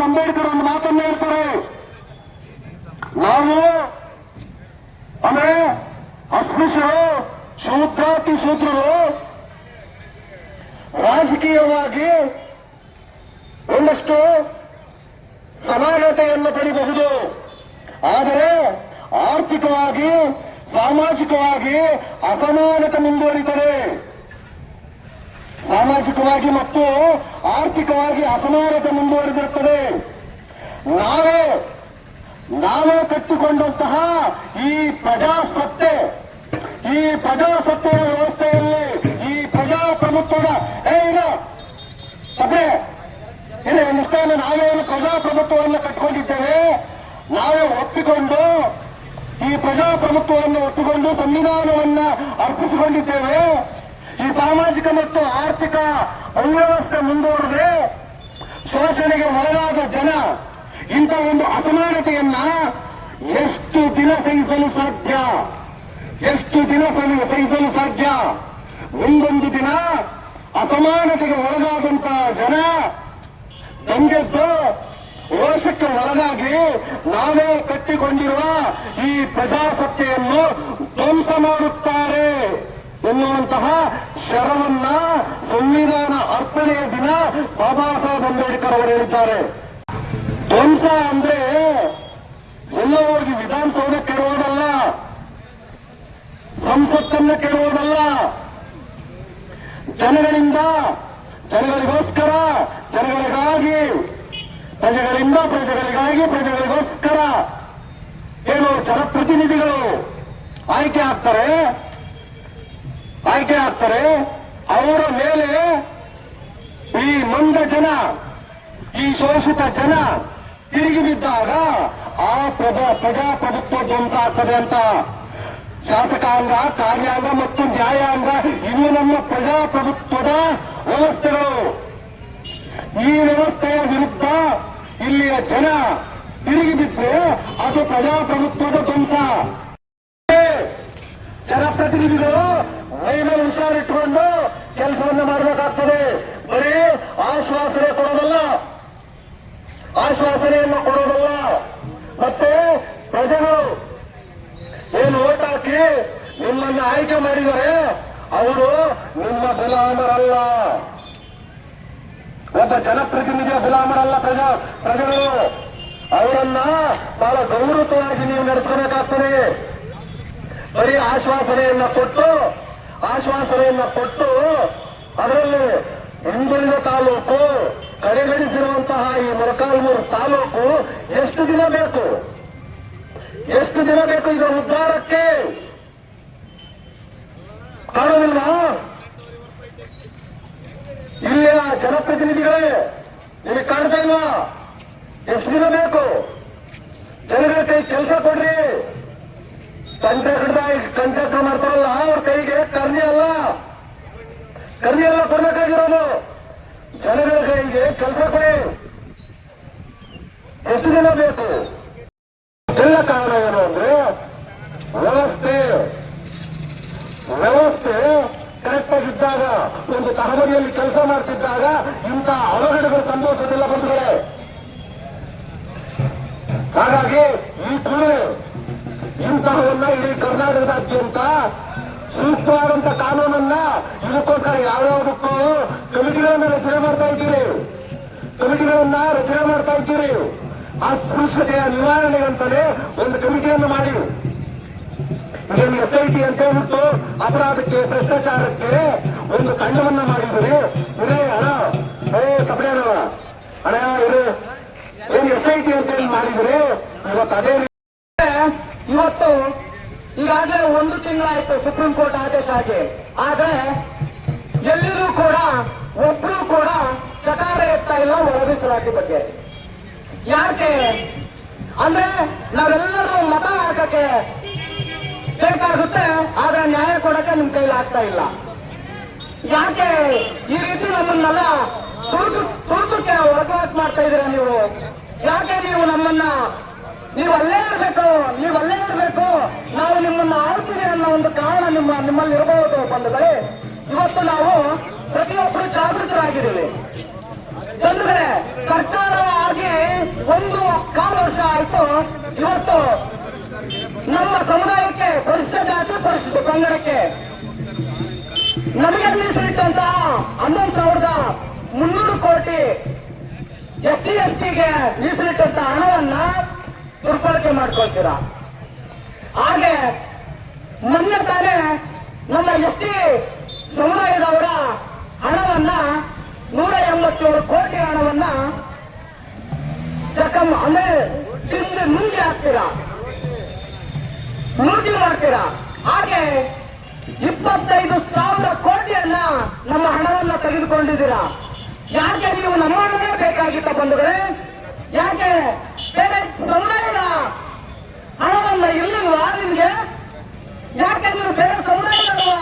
ಬಾಬಾ ಅಂಬೇಡ್ಕರ್ ಒಂದು ಮಾತನ್ನ ಹೇಳ್ತಾರೆ. ನಾವು, ಅಂದ್ರೆ ಅಸ್ಪೃಶ್ಯರು ಶೂದ್ರಾತಿ ಶೂದ್ರರು, ರಾಜಕೀಯವಾಗಿ ಒಂದಷ್ಟು ಸಮಾನತೆಯನ್ನು ಪಡಿಬಹುದು. ಆದರೆ ಆರ್ಥಿಕವಾಗಿ, ಸಾಮಾಜಿಕವಾಗಿ ಅಸಮಾನತೆ ಮುಂದುವರಿತದೆ. ಸಾಮಾಜಿಕವಾಗಿ ಮತ್ತು ಆರ್ಥಿಕವಾಗಿ ಅಸಮಾನತೆ ಮುಂದುವರೆದಿರುತ್ತದೆ. ನಾವೇ ನಾವೇ ಕಟ್ಟಿಕೊಂಡಂತಹ ಈ ಪ್ರಜಾಸತ್ತೆ, ಈ ಪ್ರಜಾಸತ್ತೆಯ ವ್ಯವಸ್ಥೆಯಲ್ಲಿ ಈ ಪ್ರಜಾಪ್ರಭುತ್ವದ, ಏ ಇಲ್ಲ ಸಭೆ ಇದೆ ಮುಷ್ಟಾನ ನಾವೇನು ಪ್ರಜಾಪ್ರಭುತ್ವವನ್ನು ಕಟ್ಟಿಕೊಂಡಿದ್ದೇವೆ. ನಾವೇ ಒಪ್ಪಿಕೊಂಡು ಈ ಪ್ರಜಾಪ್ರಭುತ್ವವನ್ನು ಒಪ್ಪಿಕೊಂಡು ಸಂವಿಧಾನವನ್ನ ಅರ್ಪಿಸಿಕೊಂಡಿದ್ದೇವೆ. ಈ ಸಾಮಾಜಿಕ ಮತ್ತು ಆರ್ಥಿಕ ಅವ್ಯವಸ್ಥೆ ಮುಂದುವರೆದ್ರೆ ಶೋಷಣೆಗೆ ಒಳಗಾದ ಜನ ಇಂಥ ಒಂದು ಅಸಮಾನತೆಯನ್ನ ಎಷ್ಟು ದಿನ ಸಹಿಸಲು ಸಾಧ್ಯ? ಎಷ್ಟು ದಿನ ಸಹಿ- ಸಹಿಸಲು ಸಾಧ್ಯ? ಮುಂದೊಂದು ದಿನ ಅಸಮಾನತೆಗೆ ಒಳಗಾದಂತಹ ಜನ ನಮಗೆದ್ದು ರೋಷಕ್ಕೆ ಒಳಗಾಗಿ ನಾವೇ ಕಟ್ಟಿಕೊಂಡಿರುವ ಈ ಪ್ರಜಾಸತ್ತೆಯನ್ನು ಧ್ವಂಸ ಮಾಡುತ್ತಾರೆ ಎನ್ನುವಂತಹ ಶರವನ್ನ ಸಂವಿಧಾನ ಅರ್ಪಣೆಯ ದಿನ ಬಾಬಾ ಸಾಹೇಬ್ ಅಂಬೇಡ್ಕರ್ ಅವರು ಹೇಳಿದ್ದಾರೆ. ಧ್ವಂಸ ಅಂದ್ರೆ ಎಲ್ಲ ಹೋಗಿ ವಿಧಾನಸೌಧ ಕೆಡುವುದಲ್ಲ, ಸಂಸತ್ತನ್ನ ಕೆಡುವುದಲ್ಲ. ಜನಗಳಿಂದ, ಜನಗಳಿಗೋಸ್ಕರ, ಜನಗಳಿಗಾಗಿ, ಪ್ರಜೆಗಳಿಂದ ಪ್ರಜೆಗಳಿಗಾಗಿ, ಪ್ರಜೆಗಳಿಗೋಸ್ಕರ ಏನು ಜನಪ್ರತಿನಿಧಿಗಳು ಆಯ್ಕೆ ಆಗ್ತಾರೆ. ಆಯ್ಕೆ ಆಗ್ತಾರೆ. ಅವರ ಮೇಲೆ ಈ ಮಂದ ಜನ, ಈ ಶೋಷಿತ ಜನ ತಿರುಗಿ ಬಿದ್ದಾಗ ಆ ಪ್ರಜಾ ಪ್ರಜಾಪ್ರಭುತ್ವ ಧ್ವಂಸ ಆಗ್ತದೆ ಅಂತ. ಶಾಸಕಾಂಗ, ಕಾರ್ಯಾಂಗ ಮತ್ತು ನ್ಯಾಯಾಂಗ, ಇವು ನಮ್ಮ ಪ್ರಜಾಪ್ರಭುತ್ವದ ವ್ಯವಸ್ಥೆಗಳು. ಈ ವ್ಯವಸ್ಥೆಯ ವಿರುದ್ಧ ಇಲ್ಲಿಯ ಜನ ತಿರುಗಿ ಬಿದ್ರೆ ಅದು ಪ್ರಜಾಪ್ರಭುತ್ವದ ಧ್ವಂಸ. ಜನಪ್ರತಿನಿಧಿಗಳು ಮೈ ಮೇಲೆ ಹುಷಾರಿಟ್ಟುಕೊಂಡು ಕೆಲಸವನ್ನು ಮಾಡಬೇಕಾಗ್ತದೆ. ಬರೀ ಆಶ್ವಾಸನೆ ಕೊಡೋದಲ್ಲ. ಆಶ್ವಾಸನೆಯನ್ನು ಕೊಡೋದಲ್ಲ. ಮತ್ತೆ ಪ್ರಜೆಗಳು ಏನು ಓಟ್ ಹಾಕಿ ನಿಮ್ಮನ್ನು ಆಯ್ಕೆ ಮಾಡಿದರೆ ಅವರು ನಿಮ್ಮ ಗುಲಾಮರಲ್ಲ ಒಬ್ಬ ಜನಪ್ರತಿನಿಧಿಯ ಗುಲಾಮರಲ್ಲ ಪ್ರಜಾ, ಪ್ರಜೆಗಳು. ಅವರನ್ನ ಬಹಳ ಗೌರವವಾಗಿ ನೀವು ನಡೆಸಬೇಕಾಗ್ತದೆ ಬರೀ ಆಶ್ವಾಸನೆಯನ್ನ ಕೊಟ್ಟು ಆಶ್ವಾಸನೆಯನ್ನ ಕೊಟ್ಟು ಅದರಲ್ಲಿ ಹಿಂದುಳಿದ ತಾಲೂಕು, ಕಡೆಗಣಿಸಿರುವಂತಹ ಈ ಮೊಳಕಾಲ್ಮೂರು ತಾಲೂಕು ಎಷ್ಟು ದಿನ ಬೇಕು? ಎಷ್ಟು ದಿನ ಬೇಕು ಇದರ ಉದ್ಧಾರಕ್ಕೆ? ಕಾಣೋದಿಲ್ಲ ಇಲ್ಲಿಯ ಜನಪ್ರತಿನಿಧಿಗಳೇ, ನಿಮಗೆ ಕಾಣ್ತಾ ಇಲ್ವಾ? ಎಷ್ಟು ದಿನ ಬೇಕು? ಜನಗಳ ಕೈ ಕೆಲಸ ಕೊಡ್ರಿ. ಕಂಟ್ರಾಕ್ಟರ್ ಕಂಟ್ರಾಕ್ಟರ್ ಮಾಡ್ತಾರಲ್ಲ, ಅವ್ರ ಕೈಗೆ ಕರ್ನಿ ಅಲ್ಲ. ಕರ್ನಿ ಅಲ್ಲ ಕೊಡ್ಬೇಕಾಗಿರೋದು. ಜನಗಳ ಕೈಗೆ ಕೆಲಸ ಕೊಡಿ. ಎಷ್ಟು ದಿನ ಬೇಕು? ಎಲ್ಲ ಕಾರಣ ಏನು ಅಂದ್ರೆ ವ್ಯವಸ್ಥೆ. ವ್ಯವಸ್ಥೆ ಕರೆಕ್ಟ್ ಆಗಿದ್ದಾಗ ಒಂದು ತಹಬದಿಯಲ್ಲಿ ಕೆಲಸ ಮಾಡ್ತಿದ್ದಾಗ ಇಂಥ ಅವಘಡಗಳು ಸಂಭವಿಸೋದಿಲ್ಲ ಬಂಧುಗಳೇ. ಹಾಗಾಗಿ ಈ ತುಳು ಇಂತಹವನ್ನ ಇಡೀ ಕರ್ನಾಟಕದಾದ್ಯಂತ ಸೂಕ್ತವಾದಂತ ಕಾನೂನನ್ನ ಇದಕ್ಕೋಸ್ಕರ ಯಾವ್ಯಾವುದಕ್ಕೂ ಕಮಿಟಿಗಳನ್ನ ರಚನೆ ಮಾಡ್ತಾ ಇದ್ದೀರಿ? ಕಮಿಟಿಗಳನ್ನ ರಚನೆ ಮಾಡ್ತಾ ಇದ್ದೀರಿ? ಅಸ್ಪೃಶ್ಯತೆಯ ನಿವಾರಣೆ ಅಂತಾನೆ ಒಂದು ಕಮಿಟಿಯನ್ನು ಮಾಡಿ ಇದನ್ನು ಎಸ್ ಐ ಟಿ ಅಂತ ಹೇಳ್ಬಿಟ್ಟು ಅಪರಾಧಕ್ಕೆ, ಭ್ರಷ್ಟಾಚಾರಕ್ಕೆ ಒಂದು ತಂಡವನ್ನ ಮಾಡಿದ್ರಿ ಇರೇ ಹಣ ಏ ಕಪಡೆಯವ ಹಣ ಇರು. ಏನು ಎಸ್ ಐ ಟಿ ಅಂತ ಹೇಳಿ ಮಾಡಿದ್ರಿ ಇವತ್ತು ಅದೇ ಇವತ್ತು ಈಗಾಗಲೇ ಒಂದು ತಿಂಗಳಾಯ್ತು ಸುಪ್ರೀಂ ಕೋರ್ಟ್ ಆದೇಶ ಆಗಿ ಆದ್ರೆ ಎಲ್ಲರೂ ಕೂಡ ಒಬ್ರು ಕೂಡ ಚಕಾರ ಎತ್ತಾ ಇಲ್ಲ ಬಗ್ಗೆ. ಯಾಕೆ? ಅಂದ್ರೆ ನಾವೆಲ್ಲರೂ ಮತ ಹಾಕಕ್ಕೆ ಬೇಕಾಗುತ್ತೆ, ಆದ್ರೆ ನ್ಯಾಯ ಕೊಡಕ್ಕೆ ನಿಮ್ ಕೈಲಿ ಆಗ್ತಾ ಇಲ್ಲ. ಯಾಕೆ? ಈ ರೀತಿ ನಮ್ಮನ್ನೆಲ್ಲ ತುರ್ತು ತುರ್ತುಕ್ಕೆ ವರ್ಕ್ ಮಾಡ್ತಾ ಇದ್ದೀರಾ ನೀವು? ಯಾಕೆ ನೀವು ನಮ್ಮನ್ನ ನೀವು ಅಲ್ಲೇ ಇರಬೇಕು ನೀವು ಅಲ್ಲೇ ಇರಬೇಕು. ನಾವು ನಿಮ್ಮನ್ನ ಆಳ್ತೀವಿ ಅನ್ನೋ ಒಂದು ಕಾರಣ ನಿಮ್ಮ ನಿಮ್ಮಲ್ಲಿ ಇರಬಹುದು ಬಂಧುಗಳೇ. ಇವತ್ತು ನಾವು ಪ್ರತಿಯೊಬ್ಬರು ಜಾಗೃತರಾಗಿದ್ದೀವಿ. ಬಂಧುಗಳೇ, ಸರ್ಕಾರ ಆಗಿ ಒಂದು ಕಾಲು ವರ್ಷ ಆಯ್ತು. ಇವತ್ತು ನಮ್ಮ ಸಮುದಾಯಕ್ಕೆ, ಪರಿಶಿಷ್ಟ ಜಾತಿ, ಪರಿಶಿಷ್ಟ ಪಂಗಡಕ್ಕೆ ನಮಗೆ ಮೀಸಲಿಟ್ಟಂತಹ ಹನ್ನೊಂದು ಸಾವಿರದ ಮುನ್ನೂರು ಕೋಟಿ ಎಸ್ ಟಿ ಎಸ್ ಟಿಗೆ ಮೀಸಲಿಟ್ಟಂತ ಹಣವನ್ನ ದುರ್ಬಳಕೆ ಮಾಡ್ಕೊಳ್ತೀರಾ? ಹಾಗೆ ಮೊನ್ನೆ ತಾನೇ ನಮ್ಮ ಎಸ್ಟಿ ಸಮುದಾಯದವರ ಹಣವನ್ನ ನೂರ ಎಂಬತ್ತೇಳು ಕೋಟಿ ಹಣವನ್ನ ಸಕಮ್ ಅಂದ್ರೆ ತಿಂದು ಮುಂದೆ ಹಾಕ್ತೀರಾ? ಲೂಟಿ ಮಾಡ್ತೀರಾ? ಹಾಗೆ ಇಪ್ಪತ್ತೈದು ಸಾವಿರ ಕೋಟಿಯನ್ನ ನಮ್ಮ ಹಣವನ್ನ ತೆಗೆದುಕೊಂಡಿದ್ದೀರಾ? ಯಾಕೆ ನೀವು ನಮ್ಮ ಹಣವೇ ಬೇಕಾಗಿತ್ತ ಬಂಧುಗಳೇ? ಯಾಕೆ ಬೇರೆ ಸಮುದಾಯದ ಹಣವನ್ನ ಇಲ್ಲಿಲ್ವಾ ನಿಮ್ಗೆ ಯಾಕೆ ನೀವು ಬೇರೆ ಸಮುದಾಯದವ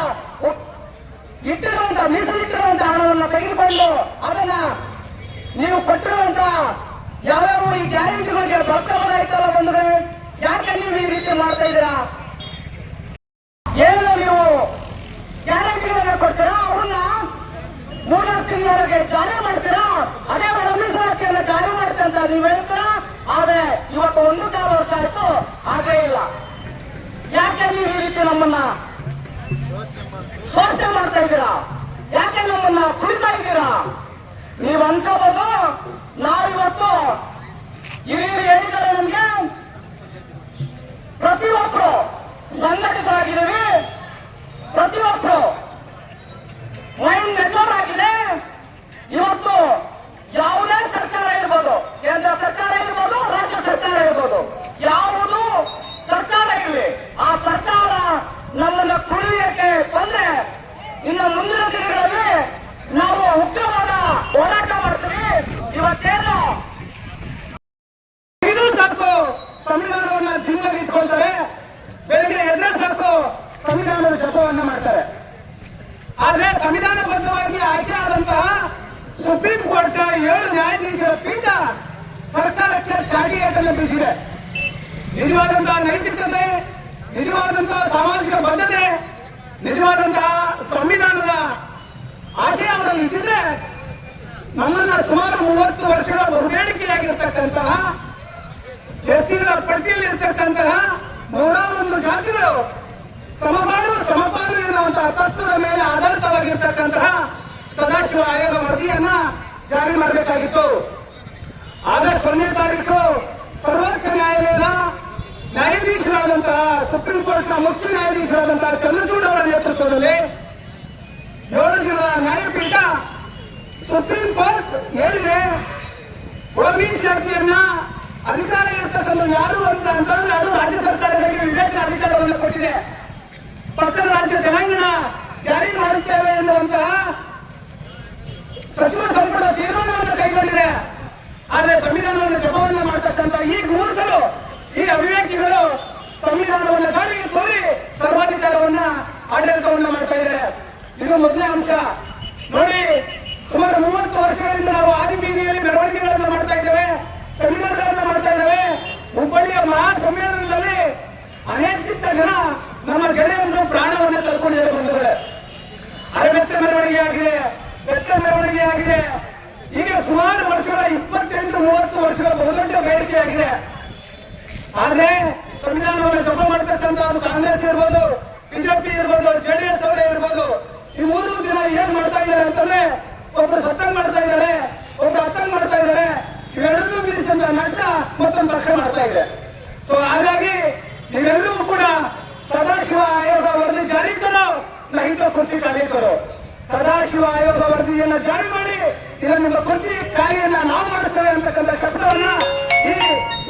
ಇಟ್ಟಿರುವಂತ ಮೀಸಲಿಟ್ಟಿರುವಂತ ಹಣವನ್ನ ತೆಗೆದುಕೊಂಡು ಅದನ್ನ ನೀವು ಕೊಟ್ಟಿರುವಂತ ಯಾವ್ಯಾವ ಈ ಗ್ಯಾರಂಟಿಗಳಿಗೆ ಇತ್ತಲ್ಲ ಬಂದ್ರೆ ಯಾಕೆ ನೀವು ಈ ರೀತಿ ಮಾಡ್ತಾ ಇದ್ದೀರಾ? ಏನು ನೀವು ಗ್ಯಾರಂಟಿಗಳನ್ನ ಕೊಡ್ತೀರಾ? ಅವನ್ನ ಮೂರ್ನಾಲ್ಕು ತಿಂಗಳೊಳಗೆ ಜಾರಿ ಮಾಡ್ತೀರಾ? ಅದೇ ಒಳ ಮೀಸಲಾತಿಯನ್ನ ಜಾರಿ ಮಾಡ್ತೀರಾ ಅಂತ ನೀವು ಹೇಳ್ತೀರಾ? ಆದ್ರೆ ಇವತ್ತು ಒಂದು ಕಾಲ ವರ್ಷ ಆಯ್ತು, ಆಗೇ ಇಲ್ಲ. ಈ ನಮ್ಮನ್ನ ಶೋಷಣೆ ಮಾಡ್ತಾ ಇದ್ದೀರಾ? ಯಾಕೆ ನಮ್ಮನ್ನ ಕುಳಿತಾ ಇದ್ದೀರಾ? ನೀವು ಅನ್ಕೋಬಹುದು ನಾವಿವತ್ತು ಹಿರಿಯರು ಹೇಳಿದ್ದಾರೆ ನಮ್ಗೆ. ಪ್ರತಿಯೊಬ್ಬರು ಸಂಘಟಿತರಾಗಿದ್ದೀವಿ. ಪ್ರತಿಯೊಬ್ಬರು ಮೈಂಡ್ ಮೆಚೂರ್ ಆಗಿದೆ. ಇವತ್ತು ಯಾವುದೇ ಸರ್ಕಾರ ಇರ್ಬೋದು, ಕೇಂದ್ರ ಸರ್ಕಾರ ಇರ್ಬೋದು, ರಾಜ್ಯ ಸರ್ಕಾರ ಇರ್ಬೋದು, ಯಾವುದು ಸರ್ಕಾರ ಇರಲಿ. ಆ ಸರ್ಕಾರ ನಮ್ಮನ್ನ ಕುಡಿಯಕ್ಕೆ ಬಂದ್ರೆ ಇನ್ನು ಮುಂದಿನ ದಿನಗಳಲ್ಲಿ ನಾವು ಉಗ್ರವಾದ ಹೋರಾಟ ಮಾಡ್ತೀವಿ. ಇವತ್ತೇನು? ಇದು ಸಾಕು. ಸಂವಿಧಾನವನ್ನ ಜಿಲ್ಲೆಗೆ ಇಟ್ಕೊಳ್ತಾರೆ. ಬೆಳಿಗ್ಗೆ ಎದ್ರೆ ಸಾಕು. ಸಂವಿಧಾನದ ಜಪವನ್ನ ಮಾಡ್ತಾರೆ. ಆದ್ರೆ ಸಂವಿಧಾನಬದ್ಧವಾಗಿ ಆಯ್ಕೆ ಆದಂತಹ ಸುಪ್ರೀಂ ಕೋರ್ಟ್ ಏಳು ನ್ಯಾಯಾಧೀಶರ ಪೀಠ ಸರ್ಕಾರಕ್ಕೆ ಚಾಟಿಯೇಟನ್ನು ಬೀಸಿದೆ ನಿಜವಾದಂತಹ ನೈತಿಕತೆ ನಿಜವಾದಂತಹ ಸಾಮಾಜಿಕ ಬದ್ಧತೆ ನಿಜವಾದಂತಹ ಸಂವಿಧಾನದ ಆಶಯ ಅವರಲ್ಲಿ ಇದ್ದಿದ್ರೆ ನಮ್ಮನ್ನ ಸುಮಾರು ಮೂವತ್ತು ವರ್ಷಗಳ ಬಹುಬೇಡಿಕೆಯಾಗಿರ್ತಕ್ಕಂತಹ ಎಸ್ಸಿಗಳ ಪಟ್ಟಿಯಲ್ಲಿ ಇರ್ತಕ್ಕಂತಹ ನೂರ ಒಂದು ಜಾತಿಗಳು ಸಮಪಾಲು ಸಮಪಾಲು ಎನ್ನುವಂತಹ ತತ್ವದ ಮೇಲೆ ಆಧಾರಿತವಾಗಿರ್ತಕ್ಕಂತಹ ಸದಾಶಿವ ಆಯೋಗ ವರದಿಯನ್ನ ಜಾರಿ ಮಾಡಬೇಕಾಗಿತ್ತು. ಆಗಸ್ಟ್ ಒಂದನೇ ತಾರೀಕು ಸರ್ವೋಚ್ಚ ನ್ಯಾಯಾಲಯದ ನ್ಯಾಯಾಧೀಶರಾದಂತಹ ಸುಪ್ರೀಂ ಕೋರ್ಟ್ನ ಮುಖ್ಯ ನ್ಯಾಯಾಧೀಶರಾದಂತಹ ಚಂದ್ರಚೂಡ್ ಅವರ ನೇತೃತ್ವದಲ್ಲಿ ಏಳು ಜನ ನ್ಯಾಯಪೀಠ ಸುಪ್ರೀಂ ಕೋರ್ಟ್ ಹೇಳಿದೆ, ಒಬಿಸಿ ಜಾತಿಯನ್ನ ಅಧಿಕಾರ ಇರ್ತಕ್ಕಂಥ ಯಾರು ಅಂತ ಅಂತಂದ್ರೆ ಅದು ರಾಜ್ಯ ಸರ್ಕಾರಗಳಿಗೆ ವಿವೇಚನಾ ಅಧಿಕಾರವನ್ನು ಕೊಟ್ಟಿದೆ. ಪಕ್ಕದ ರಾಜ್ಯ ತೆಲಂಗಾಣ ಜಾರಿ ಮಾಡುತ್ತೇವೆ ಎನ್ನುವಂತಹ ಸಚಿವ ಸಂಪುಟ ತೀರ್ಮಾನವನ್ನು ಕೈಗೊಂಡಿದೆ ಆದ್ರೆ ಸಂವಿಧಾನವನ್ನು ಜಪವನ್ನು ಮಾಡತಕ್ಕಂಥ ಈ ಮೂರ್ಖರು ಈ ಅವಿವೇಕಿಗಳು ಸಂವಿಧಾನವನ್ನು ಗಾಳಿಗೆ ತೋರಿ ಸರ್ವಾಧಿಕಾರವನ್ನ ಆಡಳಿತವನ್ನ ಮಾಡ್ತಾ ಇದ್ದಾರೆ ಇದು ಮೊದಲನೇ ಅಂಶ. ನೋಡಿ, ಸುಮಾರು ಮೂವತ್ತು ವರ್ಷಗಳಿಂದ ನಾವು ಆದಿ ಬೀದಿಯಲ್ಲಿ ಮೆರವಣಿಗೆಗಳನ್ನು ಮಾಡ್ತಾ ಇದ್ದೇವೆ, ಸೆಮಿನಾರ್ಗಳನ್ನ ಮಾಡ್ತಾ ಇದ್ದೇವೆ. ಹುಬ್ಬಳ್ಳಿಯ ಮಹಾ ಸಮ್ಮೇಳನದಲ್ಲಿ ಅನೇಕ ಜನ ನಮ್ಮ ಗೆಳೆಯರನ್ನು ಪ್ರಾಣವನ್ನು ಕಳ್ಕೊಂಡಿದ್ದಾರೆ ಬಂದಿದ್ದಾರೆ. ಅರಬೆತ್ತ ಮೆರವಣಿಗೆ ಆಗಿದೆ ಬೆಟ್ಟ ಮೆರವಣಿಗೆ ಆಗಿದೆ. ಈಗ ಸುಮಾರು ವರ್ಷಗಳ, ಇಪ್ಪತ್ತೆಂಟು, ಮೂವತ್ತು ವರ್ಷಗಳ ಬಹುದೊಡ್ಡ ಬೇಡಿಕೆ ಆಗಿದೆ. ಆದ್ರೆ ಸಂವಿಧಾನವನ್ನು ಜಪ ಮಾಡ್ತಕ್ಕಂಥ ಕಾಂಗ್ರೆಸ್ ಇರ್ಬೋದು, ಬಿಜೆಪಿ ಇರ್ಬೋದು ಜೆಡಿಎಸ್ ಅವರೇ ಇರ್ಬೋದು ಈ ಮೂರು ಜನ ಏನ್ ಮಾಡ್ತಾ ಇದ್ದಾರೆ ಅಂತಂದ್ರೆ, ಒಬ್ರು ಸತ್ತಂಗ್ ಮಾಡ್ತಾ ಇದ್ದಾರೆ, ಒಬ್ರು ಅತ್ತಂಗ್ ಮಾಡ್ತಾ ಇದ್ದಾರೆ. ಇವೆರಡೂ ಮೀರಿಸಂತ ನಟ ಮತ್ತೊಂದು ಪಕ್ಷ ಮಾಡ್ತಾ ಇದೆ. ಸೊ ಹಾಗಾಗಿ ನೀವೆಲ್ಲರೂ ಕೂಡ ಸದಾಶಿವ ಆಯೋಗ ವರದಿ ಜಾರಿ ಕರೋ ನಹಿತ ಕುರ್ಚಿ ಖಾಲಿ ಕರೋ ಸದಾಶಿವ ಆಯೋಗ ವರದಿಯನ್ನ ಜಾರಿ ಮಾಡಿ ಇದನ್ನ ನಿಮ್ಮ ಕುರ್ಚಿ ನಾವು ಮಾಡ್ತೇವೆ ಅಂತಕ್ಕಂಥ ಶಬ್ದವನ್ನ ಈ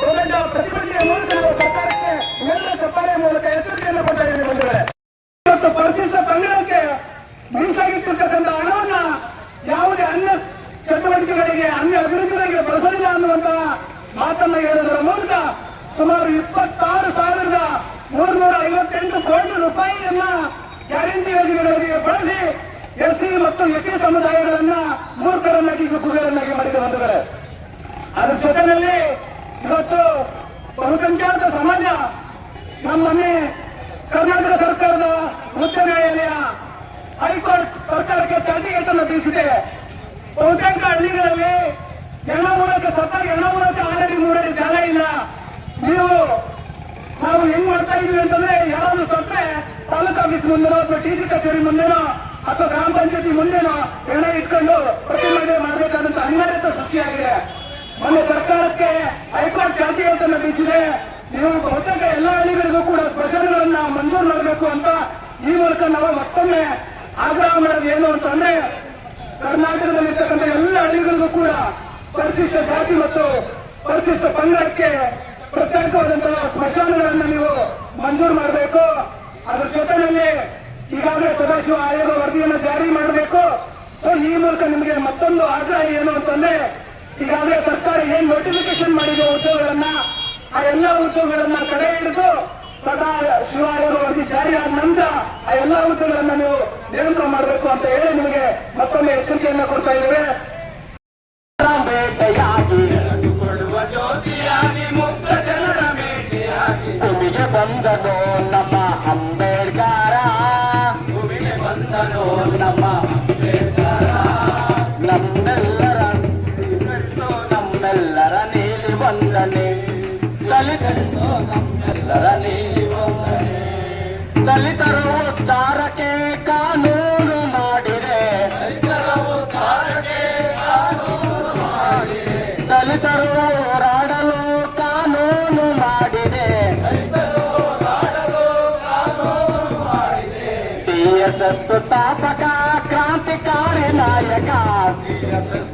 ದೊಡ್ಡ ಪ್ರತಿಭಟನೆಯ ಮೂಲಕ ಸರ್ಕಾರಕ್ಕೆ, ಇವೆಲ್ಲ ಚಪ್ಪಾಳೆ ಮೂಲಕ ಎಚ್ಚರಿಕೆಯನ್ನು ಕೊಡ್ತಾ ಇದ್ದೀವಿ ಬಂಧುಗಳೇ. ಇವತ್ತು ಪರಿಶಿಷ್ಟ ಪಂಗಡಕ್ಕೆ ಮೀಸಲಾಗಿಟ್ಟಿರ್ತಕ್ಕಂಥ ಹಣವನ್ನ ಯಾವುದೇ ಅನ್ಯ ಚಟುವಟಿಕೆಗಳಿಗೆ, ಅನ್ಯ ಅಭಿವೃದ್ಧಿಗಳಿಗೆ ಬಳಸಲಿಲ್ಲ ಅನ್ನುವಂತಹ ಮಾತನ್ನ ಹೇಳುವುದರ ಮೂಲಕ ಸುಮಾರು ಇಪ್ಪತ್ತಾರು ಸಾವಿರದ ಮೂರ್ನೂರ ಐವತ್ತೆಂಟು ಕೋಟಿ ರೂಪಾಯಿಯನ್ನ ಗ್ಯಾರಂಟಿ ಯೋಜನೆಗಳಿಗೆ ಬಳಸಿ ಎಸ್ಸಿ ಮತ್ತು ಎಸ್ಸಿ ಸಮುದಾಯಗಳನ್ನ ಮೂರ್ಖರನ್ನಾಗಿ, ಸುಖಗಳನ್ನಾಗಿ ಮಾಡಿದ ಬಂಧುಗಳೇ. ಅದರ ಜೊತೆಯಲ್ಲಿ ಇವತ್ತು ಬಹುಸಂಖ್ಯಾತ ಸಮಾಜ ನಮ್ಮನ್ನೇ ಕರ್ನಾಟಕ ಸರ್ಕಾರದ ಉಚ್ಚ ಬೀಸಿದೆ. ಬಹುತೇಕ ಹಳ್ಳಿಗಳಲ್ಲಿ ಎಲ್ಲ ಮೂಲಕ ಸರ್ಕಾರ ಎಲ್ಲ ಮೂಲಕ ಆಲ್ರೆಡಿ ಮೂರಡಿ ಜಾಗ ಇಲ್ಲ. ನೀವು ನಾವು ಹೆಂಗ್ ಮಾಡ್ತಾ ಇದೀವಿ ಅಂತಂದ್ರೆ ಯಾರಾದ್ರೂ ಸತ್ರೆ ತಾಲೂಕು ಆಫೀಸ್ ಮುಂದೆನೋ ಅಥವಾ ಟಿ ಸಿ ಕಚೇರಿ ಮುಂದೆನೋ ಅಥವಾ ಗ್ರಾಮ ಪಂಚಾಯತಿ ಮುಂದೆನೋ ಹೆಣ ಇಟ್ಕೊಂಡು ಪ್ರತಿಭಟನೆ ಮಾಡಬೇಕಾದಂತ ಅನಿವಾರ್ಯತ ಸೃಷ್ಟಿಯಾಗಿದೆ. ಮೊನ್ನೆ ಸರ್ಕಾರಕ್ಕೆ ಹೈಕೋರ್ಟ್ ಚಾಲ್ತಿ ಅಂತ ಬೀಸಿದೆ. ನೀವು ಬಹುತೇಕ ಎಲ್ಲ ಹಳ್ಳಿಗಳಿಗೂ ಕೂಡ ಸ್ಪೆಷಲ್ಗಳನ್ನ ಮಂಜೂರು ಮಾಡಬೇಕು ಅಂತ ಈ ಮೂಲಕ ನಾವು ಮತ್ತೊಮ್ಮೆ ಆಗ್ರಹ ಮಾಡೋದು ಏನು ಅಂತಂದ್ರೆ ಕರ್ನಾಟಕದಲ್ಲಿರ್ತಕ್ಕಂಥ ಎಲ್ಲ ಹಳ್ಳಿಗಳಿಗೂ ಕೂಡ ಪರಿಶಿಷ್ಟ ಜಾತಿ ಮತ್ತು ಪರಿಶಿಷ್ಟ ಪಂಗಡಕ್ಕೆ ಪ್ರತ್ಯೇಕವಾದಂತಹ ಸ್ಮಶಾನಗಳನ್ನು ನೀವು ಮಂಜೂರು ಮಾಡಬೇಕು. ಅದರ ಜೊತೆಯಲ್ಲಿ ಈಗಾಗಲೇ ಸದಾಶಿವ ಆಯೋಗ ವರದಿಯನ್ನು ಜಾರಿ ಮಾಡಬೇಕು. ಸೊ ಈ ಮೂಲಕ ನಿಮಗೆ ಮತ್ತೊಂದು ಆಗ್ರಹ ಏನು ಅಂತಂದ್ರೆ ಈಗಾಗಲೇ ಸರ್ಕಾರ ಏನ್ ನೋಟಿಫಿಕೇಶನ್ ಮಾಡಿದೆ ಉದ್ಯೋಗಗಳನ್ನ, ಆ ಎಲ್ಲ ಉದ್ಯೋಗಗಳನ್ನ ಕಡೆ ಹಿಡಿದು ಸದಾ ಶಿವ ಆಯೋಗ ವರದಿ ಜಾರಿ ಆದ ನಂತರ ಆ ಎಲ್ಲ ಉದ್ಯೋಗಗಳನ್ನ ನೀವು ನೇಮಕ ಮಾಡಬೇಕು ಅಂತ ಹೇಳಿ ನಿಮಗೆ ಮತ್ತೊಮ್ಮೆ ಎಚ್ಚರಿಕೆಯನ್ನ ಕೊಡ್ತಾ ಇದ್ದೇವೆ. ಭೂಮಿಗೆ ಬಂದನು ನಮ್ಮ ಅಂಬೇಡ್ಕರ. ಭೂಮಿಗೆ ಬಂದನು ನಮ್ಮ ನಮ್ಮೆಲ್ಲರ ನಮ್ಮೆಲ್ಲರ ನೀಲಿ ವಂದನೆ. ದಲಿತರು ನಮ್ಮೆಲ್ಲರ ನೀಲಿ ವಂದನೆ. ದಲಿತರು ಉದ್ಧಾರಕ್ಕೆ ಟಿಎಸ್ಎಸ್ ಸ್ಥಾಪಕ ಕ್ರಾಂತಿಕಾರಿ ನಾಯಕ ಟಿಎಸ್ಎಸ್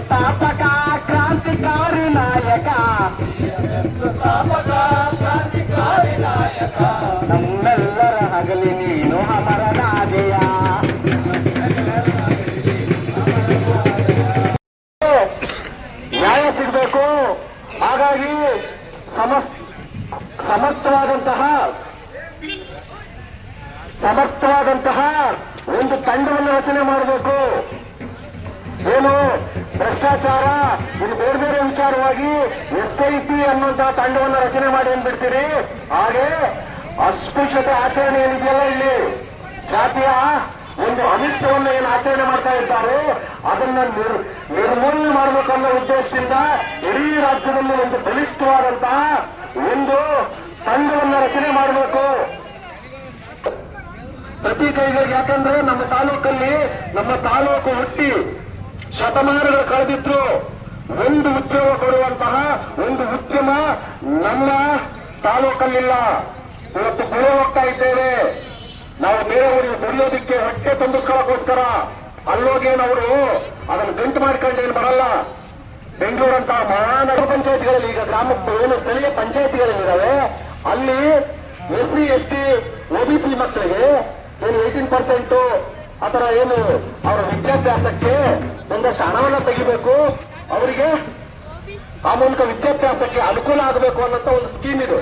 ಸ್ಥಾಪಕ ಕ್ರಾಂತಿಕಾರಿ ನಾಯಕ ಕ್ರಾಂತಿಕಾರಿ ನಾಯಕ ನಮ್ಮೆಲ್ಲರ ಹಗಲಿ ನೀನು ಅಮರನಾದೆಯ ಇಡೀ ರಾಜ್ಯದಲ್ಲಿ ಒಂದು ಬಲಿಷ್ಠವಾದಂತಹ ಒಂದು ತಂಡವನ್ನು ರಚನೆ ಮಾಡಬೇಕು. ಪ್ರತಿ ಕೈಗಳಿಗೆ ಯಾಕಂದ್ರೆ ನಮ್ಮ ತಾಲೂಕಲ್ಲಿ, ನಮ್ಮ ತಾಲೂಕು ಹುಟ್ಟಿ ಶತಮಾನಗಳು ಕಳೆದಿದ್ರು. ಒಂದು ಉದ್ಯೋಗ ಕೊಡುವಂತಹ ಒಂದು ಉದ್ಯಮ ನಮ್ಮ ತಾಲೂಕಲ್ಲಿಲ್ಲ. ಇವತ್ತು ಗುಳೆ ಹೋಗ್ತಾ ಇದ್ದೇವೆ. ನಾವು ಬೇರೆಯವರಿಗೆ ದುಡಿಯೋದಿಕ್ಕೆ ಹೊಟ್ಟೆ ತುಂಬಿಸ್ಕೊಳ್ಳೋಕೋಸ್ಕರ ಅಲ್ಲೋಗೇನವರು ಅದನ್ನು ಗಂಟು ಮಾಡ್ಕೊಂಡು ಬರಲ್ಲ. ಬೆಂಗಳೂರಂತ ಮಹಾನಗರ ಪಂಚಾಯತ್ಗಳಲ್ಲಿ ಈಗ ಗ್ರಾಮ ಏನು ಸ್ಥಳೀಯ ಪಂಚಾಯತಿಗಳಲ್ಲಿದ್ದಾವೆ. ಅಲ್ಲಿ S C S T OBC ಮಕ್ಕಳಿಗೆ ಏನು ಏಟೀನ್ ಪರ್ಸೆಂಟ್ ಆತರ ಏನು ಅವರ ವಿದ್ಯಾಭ್ಯಾಸಕ್ಕೆ ಒಂದಷ್ಟು ಹಣವನ್ನ ತೆಗಿಬೇಕು. ಅವರಿಗೆ ಆ ಮೂಲಕ ವಿದ್ಯಾಭ್ಯಾಸಕ್ಕೆ ಅನುಕೂಲ ಆಗಬೇಕು ಅನ್ನೋಂಥ ಒಂದು ಸ್ಕೀಮ್ ಇದು.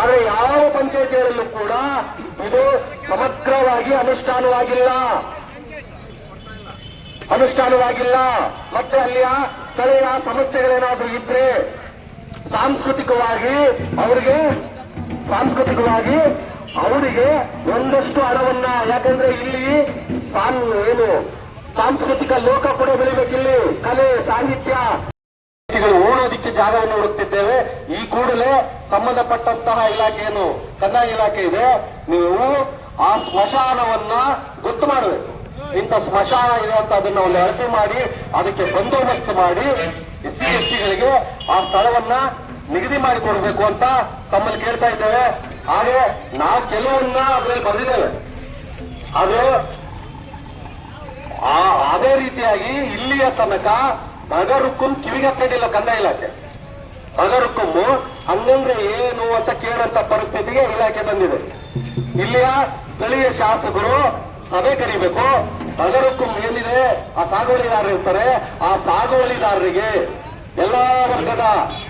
ಆದರೆ ಯಾವ ಪಂಚಾಯತಿಗಳಲ್ಲೂ ಕೂಡ ಇದು ಸಮಗ್ರವಾಗಿ ಅನುಷ್ಠಾನವಾಗಿಲ್ಲ. ಅನುಷ್ಠಾನವಾಗಿಲ್ಲ. ಮತ್ತೆ ಅಲ್ಲಿಯ ಸ್ಥಳೀಯ ಸಮಸ್ಯೆಗಳೇನಾದ್ರೂ ಇದ್ರೆ ಸಾಂಸ್ಕೃತಿಕವಾಗಿ ಅವರಿಗೆ ಸಾಂಸ್ಕೃತಿಕವಾಗಿ ಅವರಿಗೆ ಒಂದಷ್ಟು ಹಣವನ್ನ. ಯಾಕಂದ್ರೆ ಇಲ್ಲಿ ಏನು, ಸಾಂಸ್ಕೃತಿಕ ಲೋಕ ಕೂಡ ಬೆಳಿಬೇಕಿಲ್ಲಿ ಕಲೆ, ಸಾಹಿತ್ಯ. ಓಡೋದಿಕ್ಕೆ ಜಾಗವನ್ನು ಹುಡುಕ್ತಿದ್ದೇವೆ. ಈ ಕೂಡಲೇ ಸಂಬಂಧಪಟ್ಟಂತಹ ಇಲಾಖೆ ಏನು ಕಂದಾಯ ಇಲಾಖೆ ಇದೆ. ನೀವು ಆ ಸ್ಮಶಾನವನ್ನ ಗೊತ್ತು ಮಾಡಬೇಕು ಇಂಥ ಸ್ಮಶಾನ ಇದೆ ಅಂತ ಅದನ್ನ ಒಂದು ಅಳತೆ ಮಾಡಿ, ಅದಕ್ಕೆ ಬಂದೋಬಸ್ತ್ ಮಾಡಿ ಎಸ್ ಸಿ ಎಸ್ ಆ ಸ್ಥಳವನ್ನ ನಿಗದಿ ಮಾಡಿ ಕೊಡಬೇಕು ಅಂತ ತಮ್ಮಲ್ಲಿ ಕೇಳ್ತಾ ಇದ್ದೇವೆ. ಹಾಗೆ ನಾವು ಕೆಲವನ್ನ ಅದರಲ್ಲಿ ಬರೆದಿದ್ದೇವೆ. ಆ, ಅದೇ ರೀತಿಯಾಗಿ ಇಲ್ಲಿಯ ತನಕ ಬಗರುಕ್ಕುಂ ಕಿವಿಗೆ ಹತ್ತಿಲ್ಲ ಕಂದಾಯ ಇಲಾಖೆ. ಬಗರುಕ್ಕುಮ್ಮು ಹಂಗಂದ್ರೆ ಏನು ಅಂತ ಕೇಳಂತ ಪರಿಸ್ಥಿತಿಗೆ ಇಲಾಖೆ ಬಂದಿದೆ. ಇಲ್ಲಿಯ ಸ್ಥಳೀಯ ಶಾಸಕರು ಸಭೆ ಕರಿಬೇಕು. ನಗರಕ್ಕೂ ಮೇಲಿದೆ. ಆ ಸಾಗುವಳಿದಾರರು ಇರ್ತಾರೆ. ಆ ಸಾಗುವಳಿದಾರರಿಗೆ ಎಲ್ಲಾ ವರ್ಗದ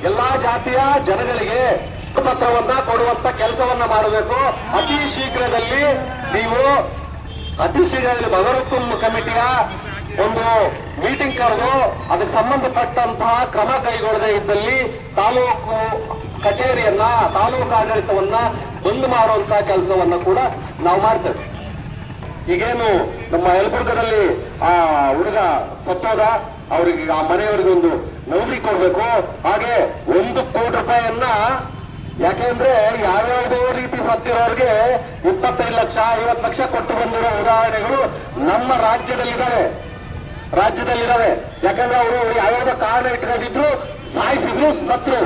ಎಲ್ಲಾ ಜಾತಿಯ ಜನಗಳಿಗೆ ಪತ್ರವನ್ನ ಕೊಡುವಂತ ಕೆಲಸವನ್ನ ಮಾಡಬೇಕು. ಅತಿ ಶೀಘ್ರದಲ್ಲಿ ನೀವು ಅತಿ ಶೀಘ್ರದಲ್ಲಿ ಬಗರುಕುಂ ಕಮಿಟಿಯ ಒಂದು ಮೀಟಿಂಗ್ ಕರೆದು ಅದಕ್ಕೆ ಸಂಬಂಧಪಟ್ಟಂತಹ ಕ್ರಮ ಕೈಗೊಳ್ಳದೆ ಇದ್ದಲ್ಲಿ ತಾಲೂಕು ಕಚೇರಿಯನ್ನ ತಾಲೂಕು ಆಡಳಿತವನ್ನ ಬಂದ್ ಮಾಡುವಂತ ಕೆಲಸವನ್ನ ಕೂಡ ನಾವು ಮಾಡ್ತೇವೆ. ಈಗೇನು ನಮ್ಮ ಯಲಬುರ್ಗದಲ್ಲಿ ಆ ಹುಡುಗ ಸತ್ತೋದ, ಅವ್ರಿಗೆ ಆ ಮನೆಯವರಿಗೊಂದು ನೌಕರಿ ಕೊಡ್ಬೇಕು. ಹಾಗೆ ಒಂದು ಕೋಟಿ ರೂಪಾಯಿಯನ್ನ ಯಾಕೆಂದ್ರೆ ಯಾವ್ಯಾವುದೋ ರೀತಿ ಸತ್ತಿರೋರಿಗೆ ಇಪ್ಪತ್ತೈದು ಲಕ್ಷ, ಐವತ್ತು ಲಕ್ಷ ಕೊಟ್ಟು ಬಂದಿರೋ ಉದಾಹರಣೆಗಳು ನಮ್ಮ ರಾಜ್ಯದಲ್ಲಿದ್ದಾವೆ ರಾಜ್ಯದಲ್ಲಿದ್ದಾವೆ ಯಾಕಂದ್ರೆ ಅವರು ಯಾವ್ಯಾವುದೋ ಕಾರಣ ಇಟ್ಕೊಂಡಿದ್ರು, ಸಾಯಿಸಿದ್ರು, ಸತ್ರು.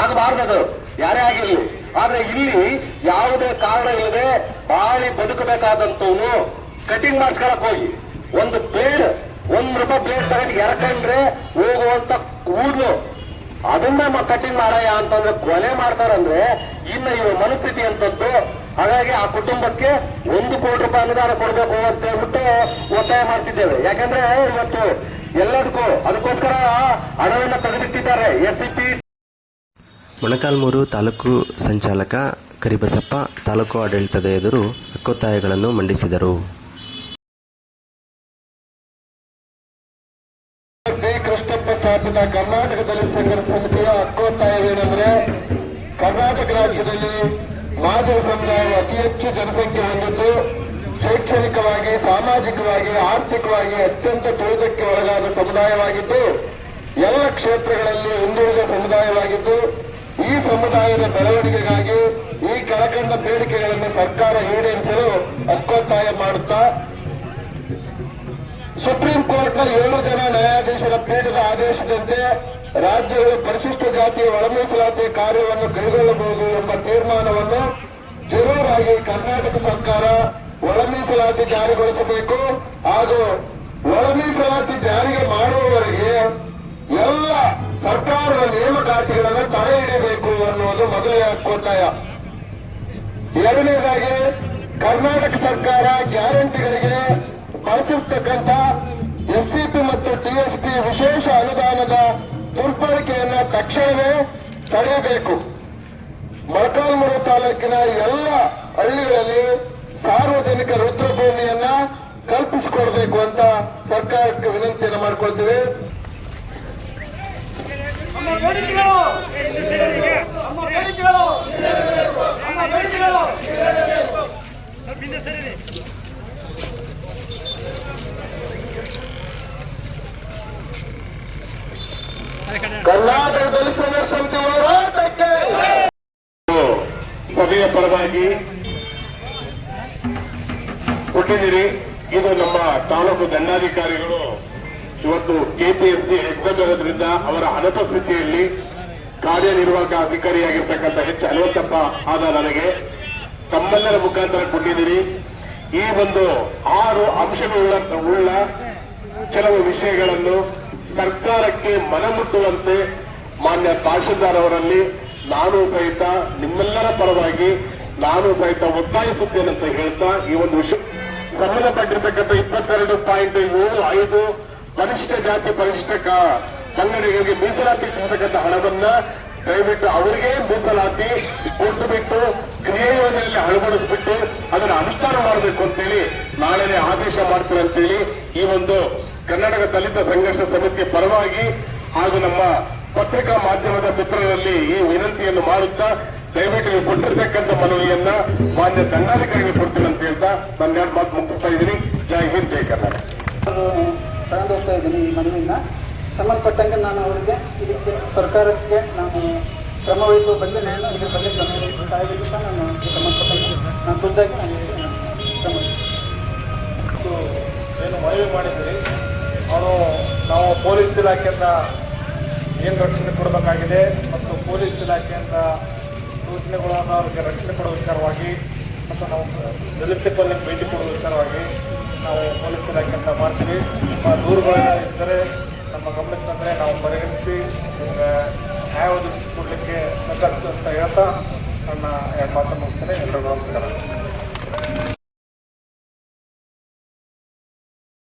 ಆಗಬಾರ್ದದು ಯಾರೇ ಆಗಿರ್ಲಿ ಆದ್ರೆ ಇಲ್ಲಿ ಯಾವುದೇ ಕಾರಣ ಇಲ್ಲದೆ ಬಾಳಿ ಬದುಕಬೇಕಾದಂತವನು ಕಟಿಂಗ್ ಮಾಡ್ಸ್ಕೊಳಕ್ ಹೋಗಿ. ಒಂದು ಬ್ಲೇಡ್ ಒಂದ್ ರೂಪಾಯಿ ಬ್ಲೇಡ್ ತಗೊಂಡು ಎರಕಂಡ್ರೆ ಹೋಗುವಂತ ಕೂದಲು ಅದನ್ನ ಕಟಿಂಗ್ ಮಾಡಯ್ಯ ಅಂತಂದ್ರೆ ಕೊಲೆ ಮಾಡ್ತಾರಂದ್ರೆ ಇನ್ನ ಇವ ಮನಸ್ಥಿತಿ ಅಂತದ್ದು ಹಾಗಾಗಿ ಆ ಕುಟುಂಬಕ್ಕೆ ಒಂದು ಕೋಟಿ ರೂಪಾಯಿ ಅನುದಾನ ಕೊಡಬೇಕು ಅಂತ ಹೇಳ್ಬಿಟ್ಟು ಒತ್ತಾಯ ಮಾಡ್ತಿದ್ದೇವೆ. ಯಾಕಂದ್ರೆ ಇವತ್ತು ಎಲ್ಲದಕ್ಕೂ ಅದಕ್ಕೋಸ್ಕರ ಹಣವನ್ನು ತೆಗೆದಿಟ್ಟಿದ್ದಾರೆ. ಎಸ್ ಮೊಣಕಾಲ್ಮೂರು ತಾಲೂಕು ಸಂಚಾಲಕ ಕರಿಬಸಪ್ಪ ತಾಲೂಕು ಆಡಳಿತದ ಎದುರು ಹಕ್ಕೊತ್ತಾಯಗಳನ್ನು ಮಂಡಿಸಿದರು. ಕೃಷ್ಣಪ್ಪ ಸ್ಥಾಪಿತ ಕರ್ನಾಟಕ ಸಂಘರ್ಷ ಸಮಿತಿಯ ಹಕ್ಕೊತ್ತಾಯವೇನೆಂದ್ರೆ ಕರ್ನಾಟಕ ರಾಜ್ಯದಲ್ಲಿ ಮಾದಿಗ ಸಮುದಾಯವು ಅತಿ ಹೆಚ್ಚು ಜನಸಂಖ್ಯೆ ಹೊಂದಿದ್ದು ಶೈಕ್ಷಣಿಕವಾಗಿ, ಸಾಮಾಜಿಕವಾಗಿ, ಆರ್ಥಿಕವಾಗಿ ಅತ್ಯಂತ ತುಳಿತಕ್ಕೆ ಒಳಗಾದ ಸಮುದಾಯವಾಗಿದ್ದು, ಎಲ್ಲ ಕ್ಷೇತ್ರಗಳಲ್ಲಿ ಹಿಂದುಳಿದ ಸಮುದಾಯವಾಗಿದ್ದು ಸಮುದಾಯದ ಬೆಳವಣಿಗೆಗಾಗಿ ಈ ಕೆಳಕಂಡ ಬೇಡಿಕೆಗಳನ್ನು ಸರ್ಕಾರ ಈಡೇರಿಸಲು ಹಕ್ಕೊತ್ತಾಯ ಮಾಡುತ್ತಾ, ಸುಪ್ರೀಂ ಕೋರ್ಟ್ನ ಏಳು ಜನ ನ್ಯಾಯಾಧೀಶರ ಪೀಠದ ಆದೇಶದಂತೆ ರಾಜ್ಯಗಳು ಪರಿಶಿಷ್ಟ ಜಾತಿಯ ಒಳಮೀಸಲಾತಿ ಕಾರ್ಯವನ್ನು ಕೈಗೊಳ್ಳಬಹುದು ಎಂಬ ತೀರ್ಮಾನವನ್ನು ಜರೂರಾಗಿ ಕರ್ನಾಟಕ ಸರ್ಕಾರ ಒಳಮೀಸಲಾತಿ ಜಾರಿಗೊಳಿಸಬೇಕು. ಹಾಗೂ ಒಳಮೀಸಲಾತಿ ಜಾರಿಗೆ ಮಾಡುವವರಿಗೆ ಎಲ್ಲ ಸರ್ಕಾರದ ನೇಮಕಾತಿಗಳನ್ನು ತಡೆ ಹಿಡಿಯಬೇಕು ಅನ್ನುವುದು ಮೊದಲನೇ ಒತ್ತಾಯ ಎರಡನೇದಾಗಿ, ಕರ್ನಾಟಕ ಸರ್ಕಾರ ಗ್ಯಾರಂಟಿಗಳಿಗೆ ಬಳಸಿರ್ತಕ್ಕಂಥ ಎಸ್ಸಿಪಿ ಮತ್ತು ಟಿಎಸ್ಪಿ ವಿಶೇಷ ಅನುದಾನದ ದುರ್ಬಳಕೆಯನ್ನ ತಕ್ಷಣವೇ ತಡೆಯಬೇಕು. ಮೊಳಕಾಲ್ಮೂರು ತಾಲೂಕಿನ ಎಲ್ಲ ಹಳ್ಳಿಗಳಲ್ಲಿ ಸಾರ್ವಜನಿಕ ರುದ್ರಭೂಮಿಯನ್ನ ಕಲ್ಪಿಸಿಕೊಡ್ಬೇಕು ಅಂತ ಸರ್ಕಾರಕ್ಕೆ ವಿನಂತಿಯನ್ನು ಮಾಡ್ಕೊಳ್ತೀವಿ ನಮ್ಮ ಬೇಡಿಕೆಗಳು ನಮ್ಮ ಬೇಡಿಕೆಗಳು ನಮ್ಮ ಬೇಡಿಕೆಗಳು ಕರ್ನಾಟಕದಲ್ಲಿ ಸಂಘರ್ಷ ಸಮಿತಿ ಸಭೆಯ ಪರವಾಗಿ ಕೊಟ್ಟಿದ್ದೀರಿ. ಇದು ನಮ್ಮ ತಾಲೂಕು ದಂಡಾಧಿಕಾರಿಗಳು ಇವತ್ತು ಕೆಪಿಎಸ್ಸಿ ಎಕ್ಸಾಮ್ ಇರೋದ್ರಿಂದ ಅವರ ಅನುಪಸ್ಥಿತಿಯಲ್ಲಿ ಕಾರ್ಯನಿರ್ವಾಹಕ ಅಧಿಕಾರಿಯಾಗಿರ್ತಕ್ಕಂಥ ಎಚ್ ಅಲವತ್ತಪ್ಪ ಆದ ನನಗೆ ತಮ್ಮೆಲ್ಲರ ಮುಖಾಂತರ ಕೊಟ್ಟಿದ್ದೀರಿ. ಈ ಒಂದು ಆರು ಅಂಶಗಳುಳ್ಳ ಉಳ್ಳ ಕೆಲವು ವಿಷಯಗಳನ್ನು ಸರ್ಕಾರಕ್ಕೆ ಮನಮುಟ್ಟುವಂತೆ ಮಾನ್ಯ ತಹಶೀಲ್ದಾರ್ ಅವರಲ್ಲಿ ನಾನು ಸಹಿತ, ನಿಮ್ಮೆಲ್ಲರ ಪರವಾಗಿ ನಾನು ಸಹಿತ ಅಂತ ಹೇಳ್ತಾ ಈ ಒಂದು ವಿಷಯ. ಸಂಬಂಧಪಟ್ಟಿರ್ತಕ್ಕಂಥ ಇಪ್ಪತ್ತೆರಡು ಪಾಯಿಂಟ್ ಏಳು ಐದು ಪರಿಶಿಷ್ಟ ಜಾತಿ ಪರಿಶಿಷ್ಟ ಕನ್ನಡಿಗರಿಗೆ ಮೀಸಲಾತಿ ಸಿಗತಕ್ಕಂಥ ಹಣವನ್ನ ದಯವಿಟ್ಟು ಅವರಿಗೆ ಮೀಸಲಾತಿ ಕೊಟ್ಟು ಬಿಟ್ಟು ಕ್ರಿಯೆ ಯೋಜನೆಯಲ್ಲಿ ಅಳವಡಿಸ್ಬಿಟ್ಟು ಅದನ್ನು ಅನುಷ್ಠಾನ ಮಾಡಬೇಕು ಅಂತೇಳಿ ನಾಳೆನೆ ಆದೇಶ ಮಾಡ್ತಾರೆ ಅಂತೇಳಿ ಈ ಒಂದು ಕರ್ನಾಟಕ ದಲಿತ ಸಂಘರ್ಷ ಸಮಿತಿ ಪರವಾಗಿ ಹಾಗೂ ನಮ್ಮ ಪತ್ರಿಕಾ ಮಾಧ್ಯಮದ ಮಿತ್ರರಲ್ಲಿ ಈ ವಿನಂತಿಯನ್ನು ಮಾಡುತ್ತಾ ದಯವಿಟ್ಟು ನೀವು ಕೊಟ್ಟಿರ್ತಕ್ಕಂಥ ಮನವಿಯನ್ನ ಮಾನ್ಯ ದಂಡಾಧಿಕಾರಿಗೆ ಕೊಡ್ತೀನಿ ಅಂತ ಹೇಳ್ತಾ ನನ್ನ ಎರಡು ಮಾತು ಮುಗಿಸ್ತಾ ಇದ್ದೀನಿ. ಜೈ ಹಿಂದ್, ಜೈ ಕರ್ನಾಟಕ. ತಗೊಂಡು ಹೋಗ್ತಾ ಇದ್ದೀನಿ ಈ ಮನವಿನ ಸಂಬಂಧಪಟ್ಟಂಗೆ ನಾನು ಅವರಿಗೆ ಇದಕ್ಕೆ ಸರ್ಕಾರಕ್ಕೆ ನಾನು ಕ್ರಮ ವಹಿಸುವ ಬಗ್ಗೆ ನಾನು ಇದ್ರ ಬಗ್ಗೆ ಕ್ರಮ ವಹಿಸ್ತಾ ಸಹ ನಾನು ಸಂಬಂಧಪಟ್ಟಂಗೆ ನಾನು ಖುದ್ದಾಗಿ ನಾನು ಕ್ರಮ ಏನು ಮನವಿ ಮಾಡಿದ್ರಿ? ಅವರು ನಾವು ಪೊಲೀಸ್ ಇಲಾಖೆಯಿಂದ ಏನು ರಕ್ಷಣೆ ಕೊಡಬೇಕಾಗಿದೆ ಮತ್ತು ಪೊಲೀಸ್ ಇಲಾಖೆಯಿಂದ ಸೂಚನೆಗಳನ್ನು ಅವ್ರಿಗೆ ರಕ್ಷಣೆ ಕೊಡೋ ವಿಚಾರವಾಗಿ ಮತ್ತು ನಾವು ದಲಿತ ಪಲ್ಯಕ್ಕೆ ಭೇಟಿ ಕೊಡುವ ವಿಚಾರವಾಗಿ ನಾವು ಪೊಲೀಸ್ ಇಲಾಖೆಯಿಂದ ಮಾಡ್ತೀವಿ ದೂರುಗಳು ಇದ್ದರೆ ನಮ್ಮ ಗಮನಿಸ್ತಂದರೆ ತಂದರೆ ನಾವು ಪರಿಗಣಿಸಿ ನಿಮಗೆ ನ್ಯಾಯ ಒದಗಿಸಿಕೊಡ್ಲಿಕ್ಕೆ ಸಾಧ್ಯ ಅಂತ ಹೇಳ್ತಾ ನನ್ನ ಮಾತನ್ನು ಮುಗಿಸ್ತೇನೆ. ಎಲ್ಲರಿಗೂ ನಮಸ್ಕಾರ.